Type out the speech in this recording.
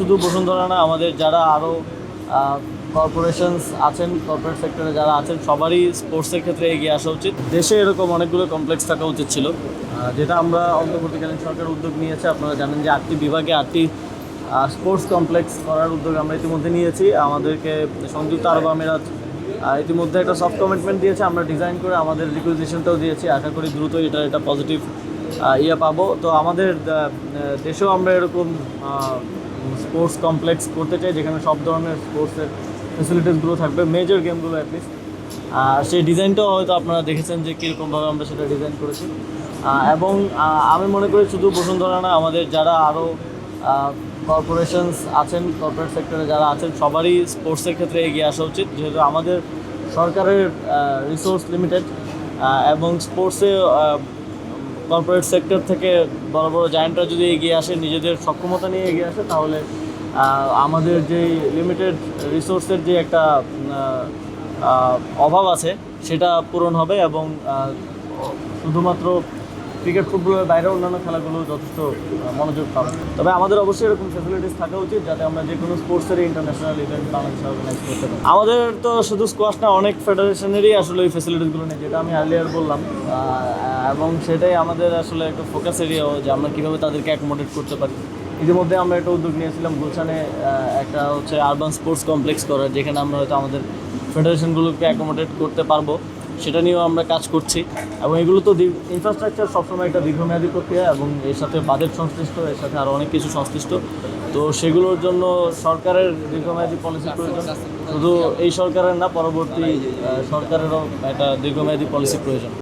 শুধু বসুন্ধরা না, আমাদের যারা আরও কর্পোরেশনস আছেন কর্পোরেট সেক্টরে যারা আছেন, সবারই স্পোর্টসের ক্ষেত্রে এগিয়ে আসা উচিত। দেশে এরকম অনেকগুলো কমপ্লেক্স থাকা উচিত ছিল। যেটা আমরা অন্তর্বর্তীকালীন সরকার উদ্যোগ নিয়েছে। আপনারা জানেন যে আটটি বিভাগে আটটি স্পোর্টস কমপ্লেক্স করার উদ্যোগ আমরা ইতিমধ্যে নিয়েছি। আমাদেরকে সংযুক্ত আরব আমিরাত ইতিমধ্যে একটা সফট কমিটমেন্ট দিয়েছে। আমরা ডিজাইন করে আমাদের রিকুইজিশনটাও দিয়েছি। আশা করি দ্রুত এটা এটা পজিটিভ ইয়ে পাবো। তো আমাদের দেশেও আমরা এরকম স্পোর্টস কমপ্লেক্স করতে চাই, যেখানে সব ধরনের স্পোর্টসের ফেসিলিটিসগুলো থাকবে মেজর গেমগুলো অ্যাটলিস্ট আর সেই ডিজাইনটাও হয়তো আপনারা দেখেছেন যে কীরকমভাবে আমরা সেটা ডিজাইন করেছি। এবং আমি মনে করি শুধু বসুন্ধরা না, আমাদের যারা আরও কর্পোরেশনস আছেন কর্পোরেট সেক্টরে যারা আছেন, সবারই স্পোর্টসের ক্ষেত্রে এগিয়ে আসা উচিত। যেহেতু আমাদের সরকারের রিসোর্স লিমিটেড এবং স্পোর্টসে কর্পোরেট সেক্টর থেকে বড় বড় জায়েন্টরা যদি এগিয়ে আসে, নিজেদের সক্ষমতা নিয়ে এগিয়ে আসে, তাহলে আমাদের যে লিমিটেড রিসোর্সের যে একটা অভাব আছে, সেটা পূরণ হবে এবং শুধুমাত্র ক্রিকেট ফুটবলের বাইরে অন্যান্য খেলাগুলো যথেষ্ট মনোযোগ পাবে। তবে আমাদের অবশ্যই এরকম ফেসিলিটিস থাকা উচিত, যাতে আমরা যে কোনো স্পোর্টসের ইন্টারন্যাশনাল ইভেন্ট বাংলাদেশে অর্গানাইজ করতে পারি। আমাদের তো শুধু স্কোয়াশ না, অনেক ফেডারেশনেরই আসলে ওই ফেসিলিটিসগুলো নেই, যেটা আমি আর্লিয়ার বললাম। এবং সেটাই আমাদের আসলে একটা ফোকাস এরিয়াও যে আমরা কীভাবে তাদেরকে অ্যাকোমোডেট করতে পারি। ইতিমধ্যে আমরা একটা উদ্যোগ নিয়েছিলাম গুলশানে একটা হচ্ছে আরবান স্পোর্টস কমপ্লেক্স করার, যেখানে আমরা হয়তো আমাদের ফেডারেশনগুলোকে অ্যাকোমোডেট করতে পারব। সেটা নিয়েও আমরা কাজ করছি। এবং এগুলো তো ইনফ্রাস্ট্রাকচার সবসময় একটা দীর্ঘমেয়াদী প্রক্রিয়া এবং এর সাথে বাজেট সংশ্লিষ্ট, এর সাথে আরও অনেক কিছু সংশ্লিষ্ট। তো সেগুলোর জন্য সরকারের দীর্ঘমেয়াদী পলিসি প্রয়োজন। শুধু এই সরকারের না, পরবর্তী সরকারেরও একটা দীর্ঘমেয়াদী পলিসি প্রয়োজন।